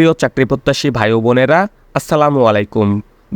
প্রিয় চাকরি প্রত্যাশী ভাই বোনেরা, আসসালামু আলাইকুম।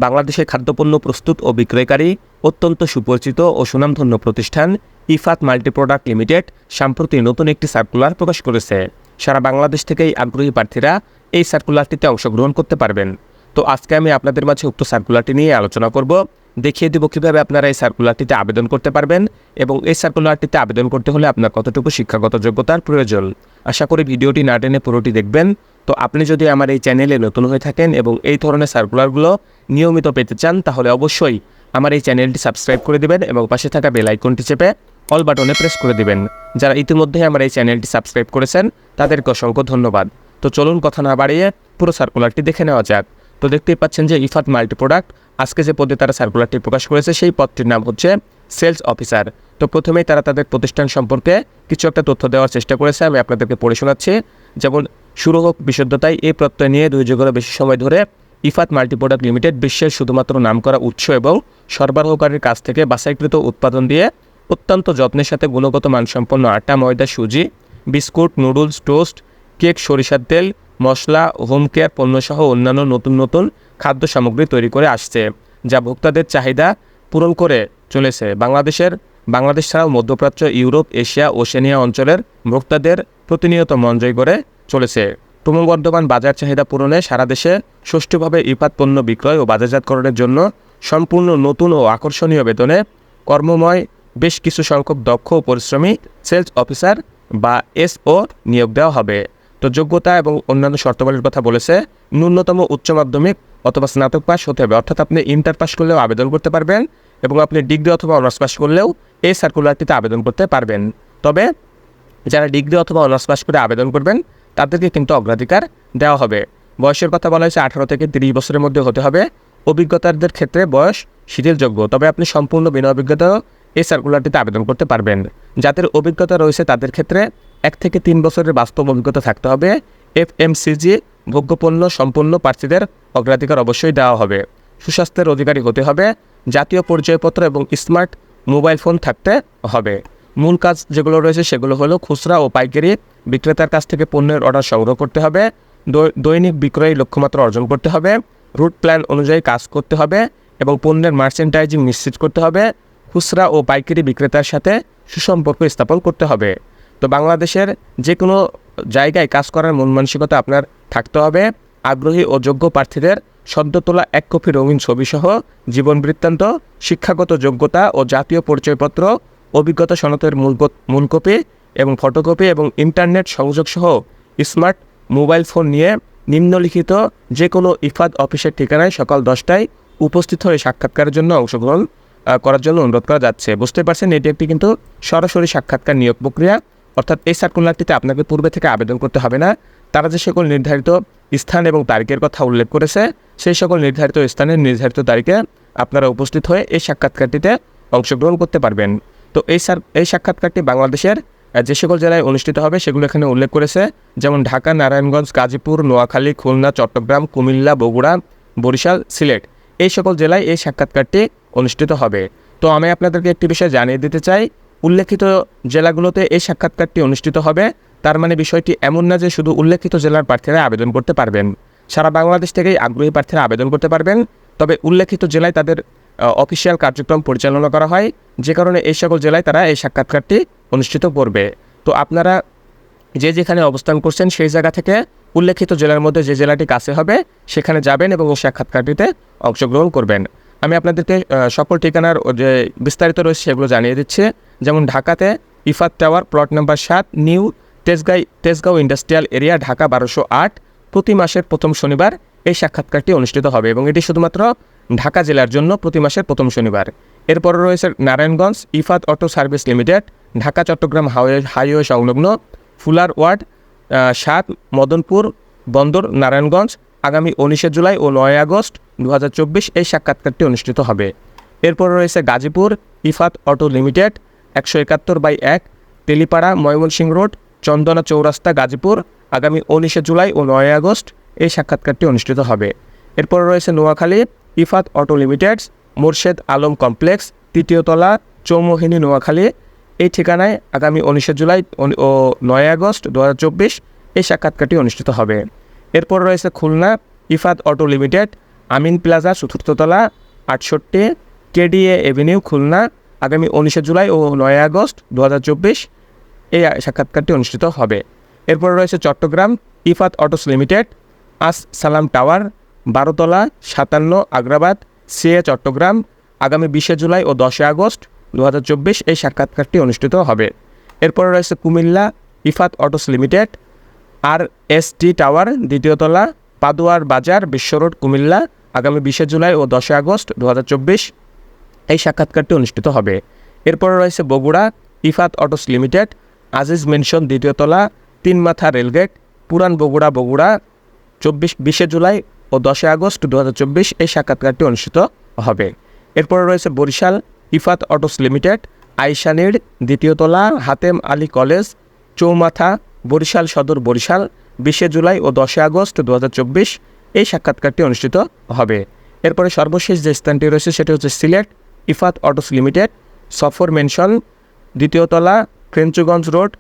বাংলাদেশের খাদ্যপণ্য প্রস্তুত ও বিক্রয়কারী, অত্যন্ত সুপরিচিত ও সুনামধন্য প্রতিষ্ঠান ইফাত মাল্টি প্রোডাক্ট লিমিটেড সম্প্রতি নতুন একটি সার্কুলার প্রকাশ করেছে। সারা বাংলাদেশ থেকেই আগ্রহী প্রার্থীরা এই সার্কুলারটিতে অংশগ্রহণ করতে পারবেন। তো আজকে আমি আপনাদের মাঝে উক্ত সার্কুলারটি নিয়ে আলোচনা করব। দেখিয়ে দেব কীভাবে আপনারা এই সার্কুলারটিতে আবেদন করতে পারবেন এবং এই সার্কুলারটিতে আবেদন করতে হলে আপনার কতটুকু শিক্ষাগত যোগ্যতার প্রয়োজন। আশা করি ভিডিওটি না টেনে পুরোটি দেখবেন। তো আপনি যদি আমার এই চ্যানেলে নতুন হয়ে থাকেন এবং এই ধরনের সার্কুলারগুলো নিয়মিত পেতে চান, তাহলে অবশ্যই আমার এই চ্যানেলটি সাবস্ক্রাইব করে দেবেন এবং পাশে থাকা বেল আইকনটি চেপে অল বাটনে প্রেস করে দেবেন যারা ইতিমধ্যে আমার এই চ্যানেলটি সাবস্ক্রাইব করেছেন, তাদেরকে অসংখ্য ধন্যবাদ। তো চলুন কথা না বাড়িয়ে পুরো সার্কুলারটি দেখে নেওয়া যাক। তো দেখতেই পাচ্ছেন যে ইফাত মাল্টি প্রোডাক্ট আজকে যে পদে তারা সার্কুলারটি প্রকাশ করেছে, সেই পদটির নাম হচ্ছে সেলস অফিসার। তো প্রথমেই তারা তাদের প্রতিষ্ঠান সম্পর্কে কিছু একটা তথ্য দেওয়ার চেষ্টা করেছে, আমি আপনাদেরকে পড়ে শোনাচ্ছি। যেমন হোক বিশুদ্ধতায় এই প্রত্যয় নিয়ে দুই যুগেরও বেশি সময় ধরে ইফাত মাল্টি প্রোডাক্ট লিমিটেড বিশ্বের শুধুমাত্র নামকরা উৎস এবং সরবরাহকারীর কাছ থেকে বাছাইকৃত উৎপাদন দিয়ে অত্যন্ত যত্নের সাথে গুণগত মানসম্পন্ন আটা, ময়দা, সুজি, বিস্কুট, নুডলস, টোস্ট, কেক, সরিষার তেল, মশলা, হোম কেয়ার পণ্যসহ অন্যান্য নতুন নতুন খাদ্য সামগ্রী তৈরি করে আসছে, যা ভোক্তাদের চাহিদা পূরণ করে চলেছে। বাংলাদেশের বাংলাদেশ ছাড়াও মধ্যপ্রাচ্য, ইউরোপ, এশিয়া ওশেনিয়া অঞ্চলের ভোক্তাদের প্রতিনিয়ত মন জয় করে চলেছে ক্রমবর্ধমান বাজার চাহিদা পূরণে সারা দেশে সুষ্ঠুভাবে ইপাত পণ্য বিক্রয় ও বাজারজাতকরণের জন্য সম্পূর্ণ নতুন ও আকর্ষণীয় বেতনে কর্মময় বেশ কিছু সংখ্যক দক্ষ ও পরিশ্রমী সেলস অফিসার বা এসও নিয়োগ দেওয়া হবে। তো যোগ্যতা এবং অন্যান্য শর্তাবলীর কথা বলেছে ন্যূনতম উচ্চ মাধ্যমিক অথবা স্নাতক পাস হতে হবে। অর্থাৎ আপনি ইন্টার পাস করলেও আবেদন করতে পারবেন এবং আপনি ডিগ্রি অথবা অনার্স পাস করলেও এই সার্কুলারটিতে আবেদন করতে পারবেন। তবে যারা ডিগ্রি অথবা অনার্স পাস করে আবেদন করবেন, তাদেরকে কিন্তু অগ্রাধিকার দেওয়া হবে। বয়সের কথা বলা হয়েছে, আঠারো থেকে তিরিশ বছরের মধ্যে হতে হবে। অভিজ্ঞতাদের ক্ষেত্রে বয়স শিথিলযোগ্য, তবে আপনি সম্পূর্ণ বিনা অভিজ্ঞতাও এই সার্কুলারটিতে আবেদন করতে পারবেন। যাদের অভিজ্ঞতা রয়েছে, তাদের ক্ষেত্রে এক থেকে তিন বছরের বাস্তব অভিজ্ঞতা থাকতে হবে। এফ এমসিজি ভোগ্যপণ্য সম্পন্ন প্রার্থীদের অগ্রাধিকার অবশ্যই দেওয়া হবে। সুস্বাস্থ্যের অধিকারী হতে হবে। জাতীয় পরিচয়পত্র এবং স্মার্ট মোবাইল ফোন থাকতে হবে। মূল কাজ যেগুলো রয়েছে সেগুলো হলো খুচরা ও পাইকারি বিক্রেতার কাছ থেকে পণ্যের অর্ডার সংগ্রহ করতে হবে। দৈনিক বিক্রয় লক্ষ্যমাত্রা অর্জন করতে হবে। রুট প্ল্যান অনুযায়ী কাজ করতে হবে এবং পণ্যের মার্চেন্টাইজিং নিশ্চিত করতে হবে। খুচরা ও পাইকারি বিক্রেতার সাথে সুসম্পর্ক স্থাপন করতে হবে। তো বাংলাদেশের যে কোনো জায়গায় কাজ করার মন মানসিকতা আপনার থাকতে হবে। আগ্রহী ও যোগ্য প্রার্থীদের সদ্য তোলা এক কপি রঙিন ছবিসহ জীবন বৃত্তান্ত, শিক্ষাগত যোগ্যতা ও জাতীয় পরিচয়পত্র, অভিজ্ঞতা সনদের মূল কপি এবং ফটোকপি এবং ইন্টারনেট সংযোগ সহ স্মার্ট মোবাইল ফোন নিয়ে নিম্নলিখিত যে কোনো ইফাদ অফিসের ঠিকানায় সকাল দশটায় উপস্থিত হয়ে সাক্ষাৎকারের জন্য অংশগ্রহণ করার জন্য অনুরোধ করা যাচ্ছে। বুঝতে পারছেন, এটি একটি কিন্তু সরাসরি সাক্ষাৎকার নিয়োগ প্রক্রিয়া। অর্থাৎ এই সার্কুলারটিতে আপনাকে পূর্বে থেকে আবেদন করতে হবে না। তারা যে সকল নির্ধারিত স্থান এবং তারিখের কথা উল্লেখ করেছে, সেই সকল নির্ধারিত স্থানের নির্ধারিত তারিখে আপনারা উপস্থিত হয়ে এই সাক্ষাৎকারটিতে অংশগ্রহণ করতে পারবেন। তো এই সার, এই সাক্ষাৎকারটি বাংলাদেশের যে সকল জেলায় অনুষ্ঠিত হবে, সেগুলো এখানে উল্লেখ করেছে, যেমন ঢাকা, নারায়ণগঞ্জ, গাজীপুর, নোয়াখালী, খুলনা, চট্টগ্রাম, কুমিল্লা, বগুড়া, বরিশাল, সিলেট, এই সকল জেলায় এই সাক্ষাৎকারটি অনুষ্ঠিত হবে। তো আমি আপনাদেরকে একটি বিষয় জানিয়ে দিতে চাই উল্লেখিত জেলাগুলোতে এই সাক্ষাৎকারটি অনুষ্ঠিত হবে। তার মানে বিষয়টি এমন না যে শুধু উল্লেখিত জেলার প্রার্থীরা আবেদন করতে পারবেন। সারা বাংলাদেশ থেকেই আগ্রহী প্রার্থীরা আবেদন করতে পারবেন। তবে উল্লেখিত জেলায় তাদের অফিসিয়াল কার্যক্রম পরিচালনা করা হয়। যে কারণে এই সকল জেলায় তারা এই সাক্ষাৎকারটি অনুষ্ঠিত করবে। তো আপনারা যে যেখানে অবস্থান করছেন সেই জায়গা থেকে উল্লেখিত জেলার মধ্যে যে জেলাটি কাছে হবে, সেখানে যাবেন এবং ওই সাক্ষাৎকারটিতে অংশগ্রহণ করবেন। আমি আপনাদেরকে সকল ঠিকানার যে বিস্তারিত রয়েছে সেগুলো জানিয়ে দিচ্ছি। যেমন ঢাকাতে ইফাত টাওয়ার, প্লট নাম্বার সাত, new Tejgaon Tejgaon industrial area, Dhaka বারোশো আট। প্রতি মাসের প্রথম শনিবার এই সাক্ষাৎকারটি অনুষ্ঠিত হবে এবং এটি শুধুমাত্র ঢাকা জেলার জন্য প্রতি মাসের প্রথম শনিবার। এরপর রয়েছে Narayanganj Ifat auto service limited, Dhaka, Chattogram highway highway সংলগ্ন ফুলার ওয়ার্ড সাত, মদনপুর, বন্দর, নারায়ণগঞ্জ, আগামী উনিশে জুলাই ও নয় আগস্ট দু হাজার চব্বিশ এই সাক্ষাৎকারটি অনুষ্ঠিত হবে। এরপর রয়েছে গাজীপুর ইফাত অটো লিমিটেড একশো একাত্তর বাই এক, তেলিপাড়া, ময়মনসিংহ রোড, চন্দনা চৌরাস্তা, গাজীপুর। আগামী উনিশে জুলাই ও নয় আগস্ট এই সাক্ষাৎকারটি অনুষ্ঠিত হবে। এরপর রয়েছে Noakhali, Ifat auto limiteds, Morshed Alam complex তৃতীয়তলা চৌমোহিনী Noakhali. এই ঠিকানায় আগামী উনিশে জুলাই ও নয় আগস্ট দু হাজার চব্বিশ এই সাক্ষাৎকারটি অনুষ্ঠিত হবে। এরপর রয়েছে Khulna, Ifat auto limited, Amin plaza চতুর্থতলা আটষট্টি, কেডিএ এভিনিউ, খুলনা। আগামী উনিশে জুলাই ও নয় আগস্ট দু হাজার চব্বিশ এই সাক্ষাৎকারটি অনুষ্ঠিত হবে। এরপর রয়েছে Chattogram Ifat autos limited, As Salam tower, বারোতলা, সাতান্ন, আগ্রাবাদ সিএ চট্টগ্রাম। আগামী বিশে জুলাই ও দশই আগস্ট দু হাজার চব্বিশ এই সাক্ষাৎকারটি অনুষ্ঠিত হবে। এরপর রয়েছে Cumilla Ifat autos limited, R S T tower, দ্বিতীয় তলা, পাদুয়ার বাজার, বিশ্ব রোড, কুমিল্লা। আগামী বিশে জুলাই ও দশই আগস্ট দু হাজার চব্বিশ এই সাক্ষাৎকারটি অনুষ্ঠিত হবে। এরপর রয়েছে Bogura, Ifat autos limited, Aziz mansion দ্বিতীয় তলা, তিন মাথা রেলগেট, পুরান বগুড়া বগুড়া, চব্বিশ, বিশে জুলাই ও দশই আগস্ট দু হাজার চব্বিশ এই সাক্ষাৎকারটি অনুষ্ঠিত হবে। এরপর রয়েছে বরিশাল, ইফাত অটোস লিমিটেড আইসানির দ্বিতীয় তলা, হাতেম আলী কলেজ, চৌমাথা, বরিশাল সদর বরিশাল, বিশে জুলাই ও দশই আগস্ট দু হাজার চব্বিশ এই সাক্ষাৎকারটি অনুষ্ঠিত হবে। এরপরে সর্বশেষ যে স্থানটি রয়েছে সেটি হচ্ছে Sylhet Ifat autos limited, Safar mansion, দ্বিতীয় তলা ফ্রেঞ্চুগঞ্জ রোড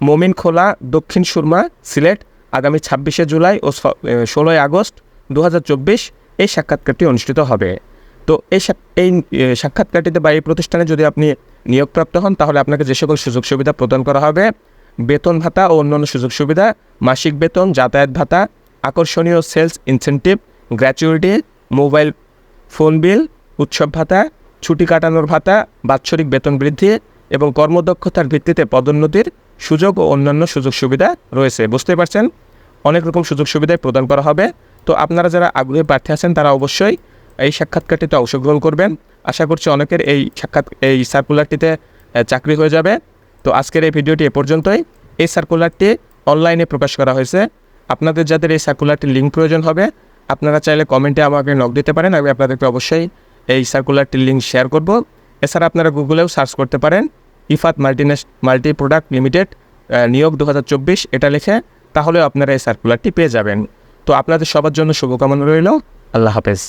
মোমিনখোলা দক্ষিণ সুরমা, সিলেট, আগামী ছাব্বিশে জুলাই ও ষোলোই আগস্ট দু হাজার চব্বিশ এই সাক্ষাৎকারটি অনুষ্ঠিত হবে। তো এই এই সাক্ষাৎকারটিতে বা এই প্রতিষ্ঠানে যদি আপনি নিয়োগপ্রাপ্ত হন, তাহলে আপনাকে যে সকল সুযোগ সুবিধা প্রদান করা হবে, বেতন ভাতা ও অন্যান্য সুযোগ সুবিধা, মাসিক বেতন, যাতায়াত ভাতা, আকর্ষণীয় sales incentive, gratuity, mobile phone bill উৎসব ভাতা, ছুটি কাটানোর ভাতা, বাৎসরিক বেতন বৃদ্ধি এবং কর্মদক্ষতার ভিত্তিতে পদোন্নতির সুযোগ ও অন্যান্য সুযোগ সুবিধা রয়েছে। বুঝতে পারছেন? অনেক রকম সুযোগ সুবিধাই প্রদান করা হবে। তো আপনারা যারা আগ্রহী প্রার্থী আছেন, তারা অবশ্যই এই সাক্ষাৎকারটিতে অংশগ্রহণ করবেন। আশা করছি অনেকের এই সাক্ষাৎ, এই সার্কুলারটিতে চাকরি হয়ে যাবে। তো আজকের এই ভিডিওটি এ পর্যন্তই। এই সার্কুলারটি অনলাইনে প্রকাশ করা হয়েছে। আপনাদের যাদের এই সার্কুলারটির লিঙ্ক প্রয়োজন হবে, আপনারা চাইলে কমেন্টে আমাকে নক দিতে পারেন। আমি আপনাদেরকে অবশ্যই এই সার্কুলারটির লিঙ্ক শেয়ার করব। এছাড়া আপনারা গুগলেও সার্চ করতে পারেন, ইফাত মাল্টিনেশ মাল্টি প্রোডাক্ট লিমিটেড নিয়োগ দু হাজার চব্বিশ, এটা লিখে তাহলেও আপনারা এই সার্কুলারটি পেয়ে যাবেন। তো আপনাদের সবার জন্য শুভকামনা রইল। আল্লাহ হাফেজ।